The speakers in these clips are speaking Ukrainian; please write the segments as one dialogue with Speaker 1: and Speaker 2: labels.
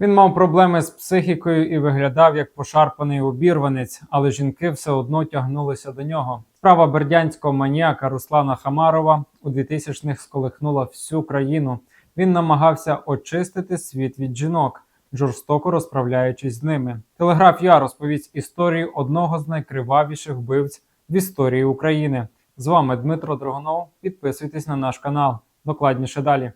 Speaker 1: Він мав проблеми з психікою і виглядав як пошарпаний обірванець, але жінки все одно тягнулися до нього. Справа бердянського маніяка Руслана Хамарова у 2000-х сколихнула всю країну. Він намагався очистити світ від жінок, жорстоко розправляючись з ними. Телеграф Я розповість історію одного з найкривавіших вбивць в історії України. З вами Дмитро Дрогонов. Підписуйтесь на наш канал. Докладніше далі.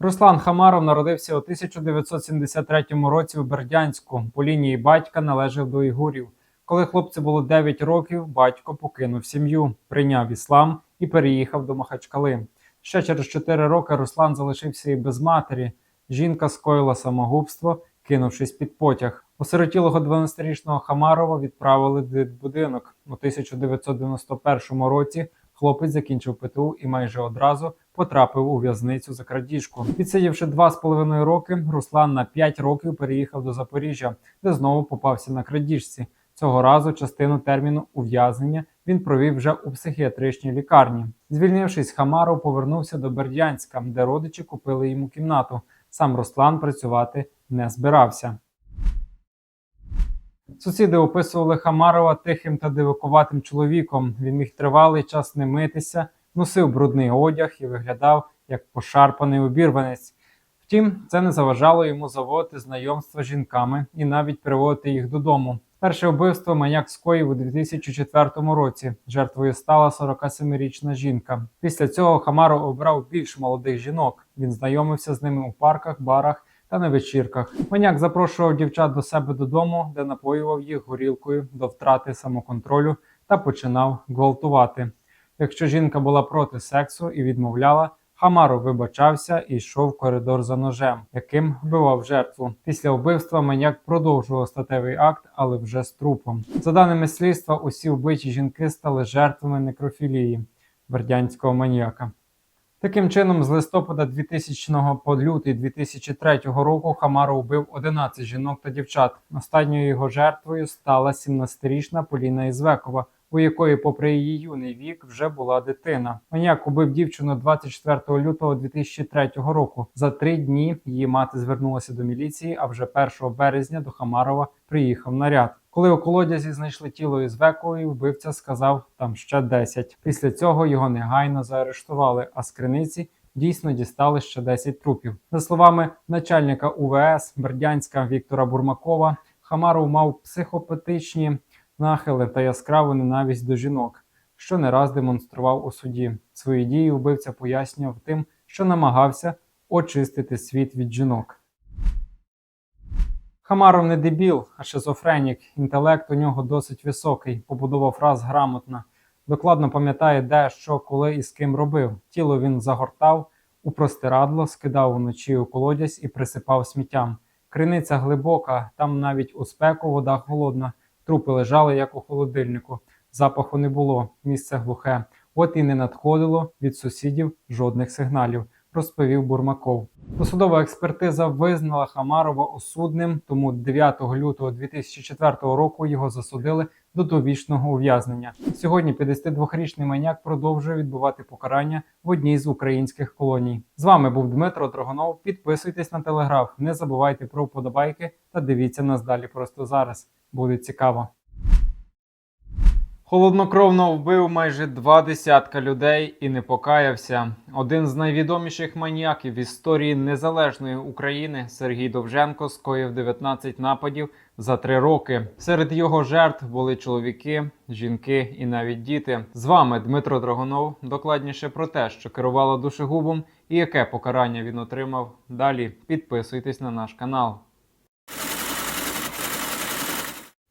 Speaker 1: Руслан Хамаров народився у 1973 році у Бердянську. По лінії батька належав до Ігурів. Коли хлопцю було 9 років, батько покинув сім'ю, прийняв іслам і переїхав до Махачкали. Ще через 4 роки Руслан залишився і без матері. Жінка скоїла самогубство, кинувшись під потяг. Осиротілого 12-річного Хамарова відправили в будинок. У 1991 році хлопець закінчив ПТУ і майже одразу потрапив у в'язницю за крадіжку. Відсидівши два з половиною роки, Руслан на 5 років переїхав до Запоріжжя, де знову попався на крадіжці. Цього разу частину терміну ув'язнення він провів вже у психіатричній лікарні. Звільнившись, Хамаров повернувся до Бердянська, де родичі купили йому кімнату. Сам Руслан працювати не збирався. Сусіди описували Хамарова тихим та дивакуватим чоловіком. Він міг тривалий час не митися, носив брудний одяг і виглядав як пошарпаний обірванець. Втім, це не заважало йому заводити знайомства з жінками і навіть приводити їх додому. Перше вбивство маяк скоїв у 2004 році. Жертвою стала 47-річна жінка. Після цього Хамаров обрав більш молодих жінок. Він знайомився з ними у парках, барах та на вечірках. Маняк запрошував дівчат до себе додому, де напоював їх горілкою до втрати самоконтролю та починав гвалтувати. Якщо жінка була проти сексу і відмовляла, Хамаров вибачався і йшов в коридор за ножем, яким вбивав жертву. Після вбивства маніяк продовжував статевий акт, але вже з трупом. За даними слідства, усі вбиті жінки стали жертвами некрофілії бердянського маніяка. Таким чином, з листопада 2000 по лютий 2003 року Хамаров вбив 11 жінок та дівчат. Останньою його жертвою стала 17-річна Поліна Ізвекова, у якої, попри її юний вік, вже була дитина. Маніяк убив дівчину 24 лютого 2003 року. За три дні її мати звернулася до міліції, а вже 1 березня до Хамарова приїхав наряд. Коли у колодязі знайшли тіло Ізвекової, вбивця сказав там ще 10. Після цього його негайно заарештували, а з криниці дійсно дістали ще 10 трупів. За словами начальника УВС Бердянська Віктора Бурмакова, Хамаров мав психопатичні нахили та яскраву ненависть до жінок, що не раз демонстрував у суді. Свої дії вбивця пояснював тим, що намагався очистити світ від жінок. Хамаров не дебіл, а шизофренік. Інтелект у нього досить високий, побудова фраз грамотна. Докладно пам'ятає, де, що, коли і з ким робив. Тіло він загортав у простирадло, скидав уночі у колодязь і присипав сміттям. Криниця глибока, там навіть у спеку вода холодна. Трупи лежали, як у холодильнику. Запаху не було, місце глухе. От і не надходило від сусідів жодних сигналів, розповів Бурмаков. Досудова експертиза визнала Хамарова осудним, тому 9 лютого 2004 року його засудили до довічного ув'язнення. Сьогодні 52-річний маняк продовжує відбувати покарання в одній з українських колоній. З вами був Дмитро Драгонов. Підписуйтесь на телеграф, не забувайте про вподобайки та дивіться нас далі просто зараз. Буде цікаво. Холоднокровно вбив майже два десятка людей і не покаявся. Один з найвідоміших маніяків в історії незалежної України Сергій Довженко скоїв 19 нападів за три роки. Серед його жертв були чоловіки, жінки і навіть діти. З вами Дмитро Драгонов. Докладніше про те, що керувало душегубом і яке покарання він отримав. Далі підписуйтесь на наш канал.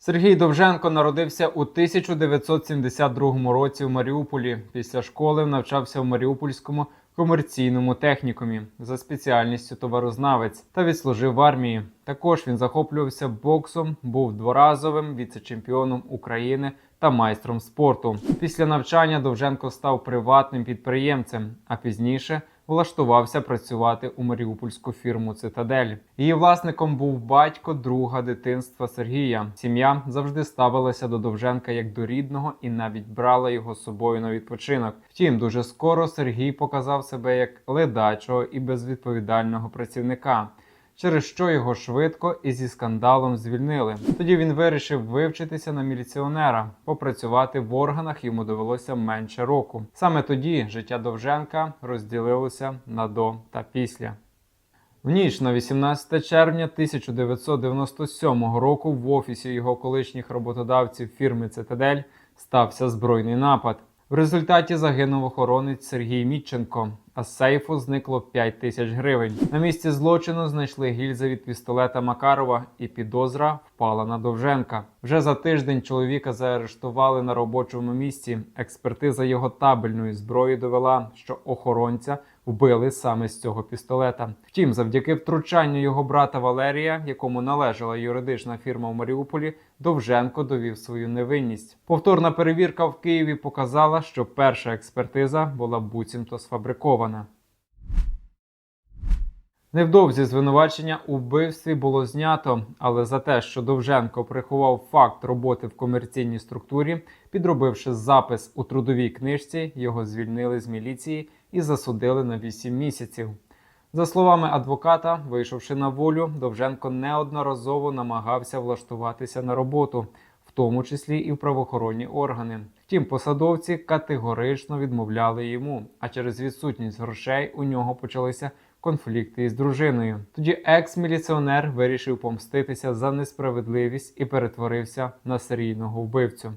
Speaker 1: Сергій Довженко народився у 1972 році в Маріуполі. Після школи навчався в Маріупольському комерційному технікумі за спеціальністю товарознавець та відслужив в армії. Також він захоплювався боксом, був дворазовим віце-чемпіоном України та майстром спорту. Після навчання Довженко став приватним підприємцем, а пізніше влаштувався працювати у маріупольську фірму Цитадель. Її власником був батько друга дитинства Сергія. Сім'я завжди ставилася до Довженка як до рідного і навіть брала його з собою на відпочинок. Втім, дуже скоро Сергій показав себе як ледачого і безвідповідального працівника. Через що його швидко і зі скандалом звільнили. Тоді він вирішив вивчитися на міліціонера. Попрацювати в органах йому довелося менше року. Саме тоді життя Довженка розділилося на до та після. В ніч на 18 червня 1997 року в офісі його колишніх роботодавців фірми Цитадель стався збройний напад. В результаті загинув охоронець Сергій Мітченко, а з сейфу зникло 5 тисяч гривень. На місці злочину знайшли гільзи від пістолета Макарова, і підозра впала на Довженка. Вже за тиждень чоловіка заарештували на робочому місці. Експертиза його табельної зброї довела, що охоронця вбили саме з цього пістолета. Втім, завдяки втручанню його брата Валерія, якому належала юридична фірма в Маріуполі, Довженко довів свою невинність. Повторна перевірка в Києві показала, що перша експертиза була буцімто сфабрикована. Невдовзі звинувачення у вбивстві було знято, але за те, що Довженко приховав факт роботи в комерційній структурі, підробивши запис у трудовій книжці, його звільнили з міліції і засудили на 8 місяців. За словами адвоката, вийшовши на волю, Довженко неодноразово намагався влаштуватися на роботу, в тому числі і в правоохоронні органи. Втім, посадовці категорично відмовляли йому, а через відсутність грошей у нього почалися конфлікти із дружиною. Тоді екс-міліціонер вирішив помститися за несправедливість і перетворився на серійного вбивцю.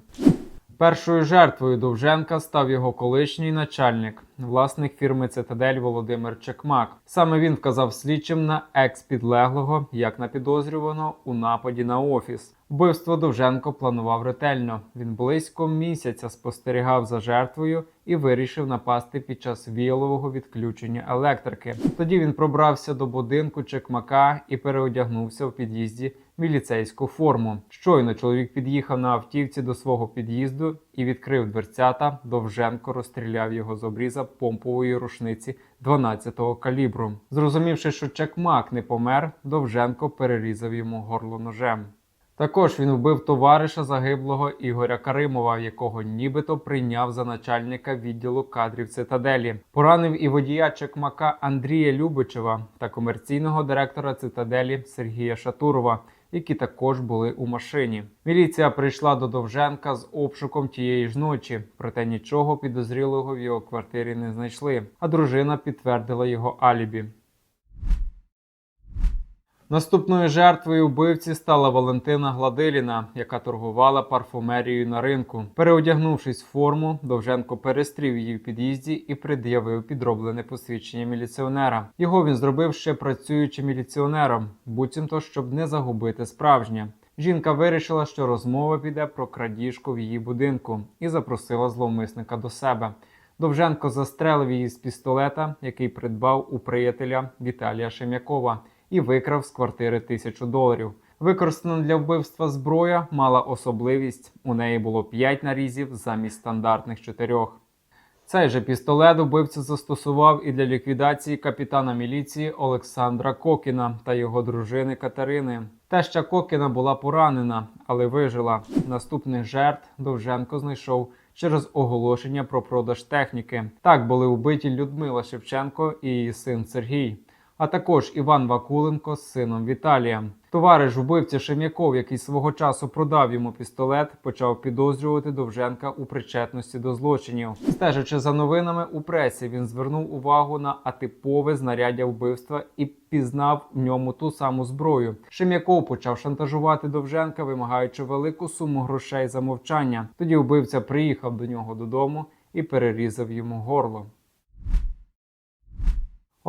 Speaker 1: Першою жертвою Довженка став його колишній начальник, власник фірми Цитадель Володимир Чекмак. Саме він вказав слідчим на екс-підлеглого як на підозрюваного у нападі на офіс. Вбивство Довженко планував ретельно. Він близько місяця спостерігав за жертвою і вирішив напасти під час віялового відключення електрики. Тоді він пробрався до будинку Чекмака і переодягнувся в під'їзді міліцейську форму. Щойно чоловік під'їхав на автівці до свого під'їзду і відкрив дверцята. Довженко розстріляв його з обріза помпової рушниці 12-го калібру. Зрозумівши, що Чекмак не помер, Довженко перерізав йому горло ножем. Також він вбив товариша загиблого Ігоря Каримова, якого нібито прийняв за начальника відділу кадрів цитаделі. Поранив і водія Чекмака Андрія Любичева та комерційного директора цитаделі Сергія Шатурова, які також були у машині. Міліція прийшла до Довженка з обшуком тієї ж ночі, проте нічого підозрілого в його квартирі не знайшли. А дружина підтвердила його алібі. Наступною жертвою вбивці стала Валентина Гладиліна, яка торгувала парфумерією на ринку. Переодягнувшись в форму, Довженко перестрів її в під'їзді і пред'явив підроблене посвідчення міліціонера. Його він зробив ще працюючи міліціонером, буцімто, щоб не загубити справжнє. Жінка вирішила, що розмова піде про крадіжку в її будинку, і запросила зловмисника до себе. Довженко застрелив її з пістолета, який придбав у приятеля Віталія Шем'якова і викрав з квартири тисячу доларів. Використана для вбивства зброя мала особливість. У неї було 5 нарізів замість стандартних чотирьох. Цей же пістолет убивця застосував і для ліквідації капітана міліції Олександра Кокіна та його дружини Катерини. Теща Кокіна була поранена, але вижила. Наступних жертв Довженко знайшов через оголошення про продаж техніки. Так були вбиті Людмила Шевченко і її син Сергій а також Іван Вакуленко з сином Віталієм. Товариш вбивці Шем'яков, який свого часу продав йому пістолет, почав підозрювати Довженка у причетності до злочинів. Стежачи за новинами у пресі, він звернув увагу на атипове знаряддя вбивства і пізнав в ньому ту саму зброю. Шем'яков почав шантажувати Довженка, вимагаючи велику суму грошей за мовчання. Тоді вбивця приїхав до нього додому і перерізав йому горло.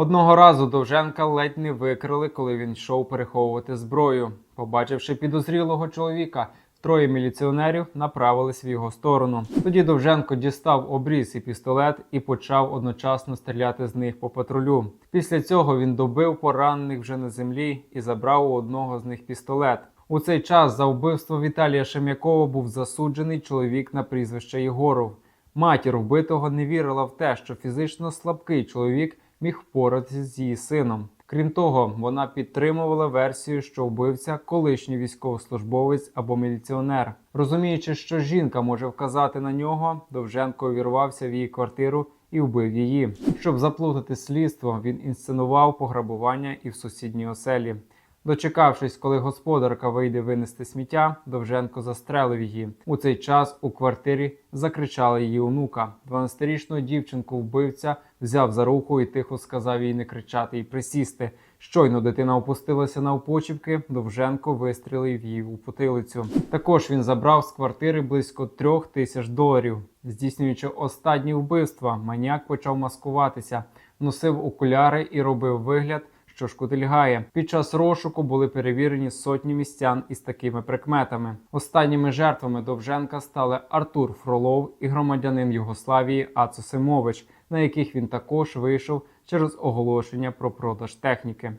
Speaker 1: Одного разу Довженка ледь не викрили, коли він йшов переховувати зброю. Побачивши підозрілого чоловіка, троє міліціонерів направились в його сторону. Тоді Довженко дістав обріз і пістолет і почав одночасно стріляти з них по патрулю. Після цього він добив поранених вже на землі і забрав у одного з них пістолет. У цей час за вбивство Віталія Шем'якова був засуджений чоловік на прізвище Єгоров. Матір вбитого не вірила в те, що фізично слабкий чоловік міг впоратися з її сином. Крім того, вона підтримувала версію, що вбивця колишній військовослужбовець або міліціонер. Розуміючи, що жінка може вказати на нього, Довженко увірвався в її квартиру і вбив її. Щоб заплутати слідство, він інсценував пограбування і в сусідній оселі. Дочекавшись, коли господарка вийде винести сміття, Довженко застрелив її. У цей час у квартирі закричала її онука. 12-річну дівчинку вбивця взяв за руку і тихо сказав їй не кричати і присісти. Щойно дитина опустилася на опочіпки, Довженко вистрілив її у потилицю. Також він забрав з квартири близько трьох тисяч доларів. Здійснюючи останні вбивства, маніяк почав маскуватися, носив окуляри і робив вигляд що шкутильгає. Під час розшуку були перевірені сотні містян із такими прикметами. Останніми жертвами Довженка стали Артур Фролов і громадянин Югославії Ацо Симович, на яких він також вийшов через оголошення про продаж техніки.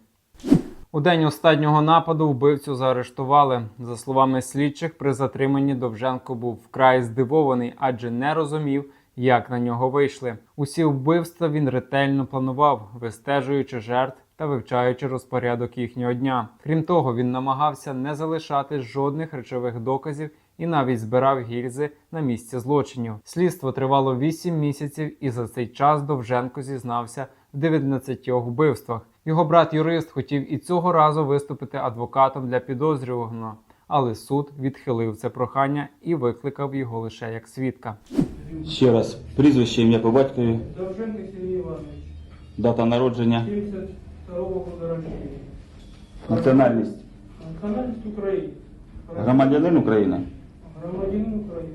Speaker 1: У день останнього нападу вбивцю заарештували. За словами слідчих, при затриманні Довженко був вкрай здивований, адже не розумів, як на нього вийшли. Усі вбивства він ретельно планував, вистежуючи жертв та вивчаючи розпорядок їхнього дня. Крім того, він намагався не залишати жодних речових доказів і навіть збирав гільзи на місці злочинів. Слідство тривало 8 місяців, і за цей час Довженко зізнався в 19 вбивствах. Його брат юрист хотів і цього разу виступити адвокатом для підозрюваного, але суд відхилив це прохання і викликав його лише як свідка.
Speaker 2: Ще раз, прізвище, ім'я по батькові,
Speaker 3: Довженко Сергій Іванович,
Speaker 2: дата народження,
Speaker 3: 72-го року народження.
Speaker 2: національність,
Speaker 3: Національність України.
Speaker 2: громадянин України.
Speaker 3: Громадянин України.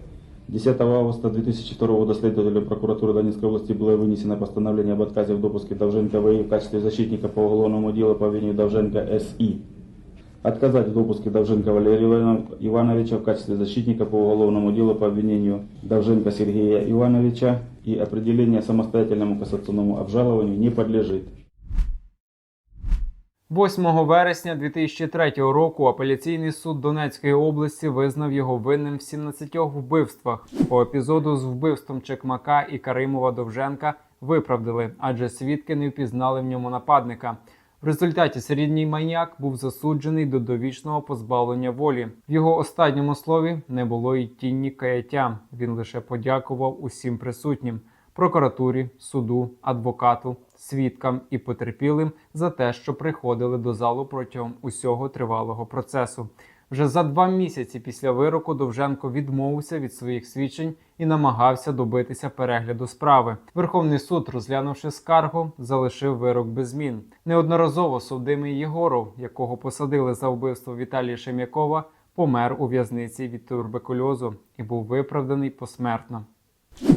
Speaker 2: 10 августа 2002 года следователю прокуратуры Донецкой области было вынесено постановление об отказе в допуске Довженко ВИ в качестве защитника по уголовному делу по обвинению Довженко СИ. Отказать в допуске Довженко Валерия Ивана- Ивановича в качестве защитника по уголовному делу по обвинению Довженко Сергея Ивановича и определение самостоятельному кассационному обжалованию не подлежит.
Speaker 1: 8 вересня 2003 року апеляційний суд Донецької області визнав його винним в 17 вбивствах. По епізоду з вбивством Чекмака і Каримова Довженка виправдали, адже свідки не впізнали в ньому нападника. В результаті серійний маньяк був засуджений до довічного позбавлення волі. В його останньому слові не було й тінні каяття. Він лише подякував усім присутнім прокуратурі, суду, адвокату, свідкам і потерпілим за те, що приходили до залу протягом усього тривалого процесу. Вже за два місяці після вироку Довженко відмовився від своїх свідчень і намагався добитися перегляду справи. Верховний суд, розглянувши скаргу, залишив вирок без змін. Неодноразово судимий Єгоров, якого посадили за вбивство Віталія Шем'якова, помер у в'язниці від туберкульозу і був виправданий посмертно.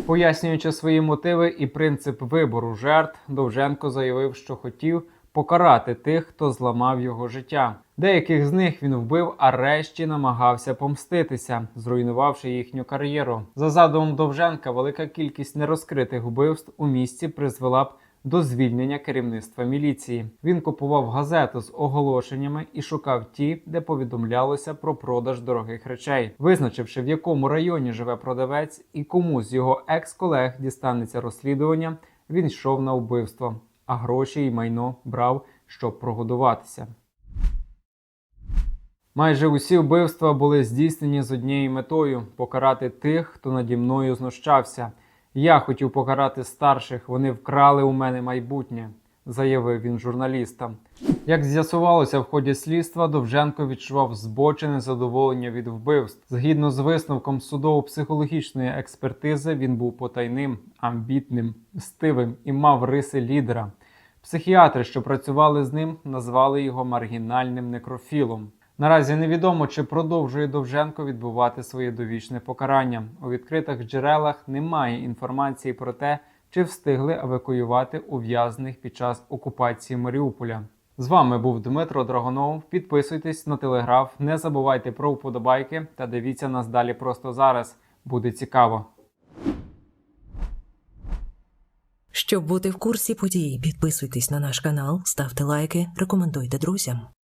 Speaker 1: Пояснюючи свої мотиви і принцип вибору жертв, Довженко заявив, що хотів покарати тих, хто зламав його життя. Деяких з них він вбив, а решті намагався помститися, зруйнувавши їхню кар'єру. За задумом Довженка, велика кількість нерозкритих вбивств у місті призвела б до звільнення керівництва міліції. Він купував газету з оголошеннями і шукав ті, де повідомлялося про продаж дорогих речей, визначивши в якому районі живе продавець і кому з його екс-колег дістанеться розслідування. Він йшов на вбивство, а гроші і майно брав, щоб прогодуватися. Майже усі вбивства були здійснені з однією метою покарати тих, хто наді мною знущався. Я хотів покарати старших, вони вкрали у мене майбутнє, заявив він журналістам. Як з'ясувалося в ході слідства, Довженко відчував збочене задоволення від вбивств. Згідно з висновком судово-психологічної експертизи, він був потайним, амбітним, мстивим і мав риси лідера. Психіатри, що працювали з ним, назвали його маргінальним некрофілом. Наразі невідомо, чи продовжує Довженко відбувати своє довічне покарання. У відкритих джерелах немає інформації про те, чи встигли евакуювати ув'язнених під час окупації Маріуполя. З вами був Дмитро Драгонов. Підписуйтесь на телеграф, не забувайте про вподобайки та дивіться нас далі просто зараз. Буде цікаво.
Speaker 4: Щоб бути в курсі подій, підписуйтесь на наш канал, ставте лайки, рекомендуйте друзям.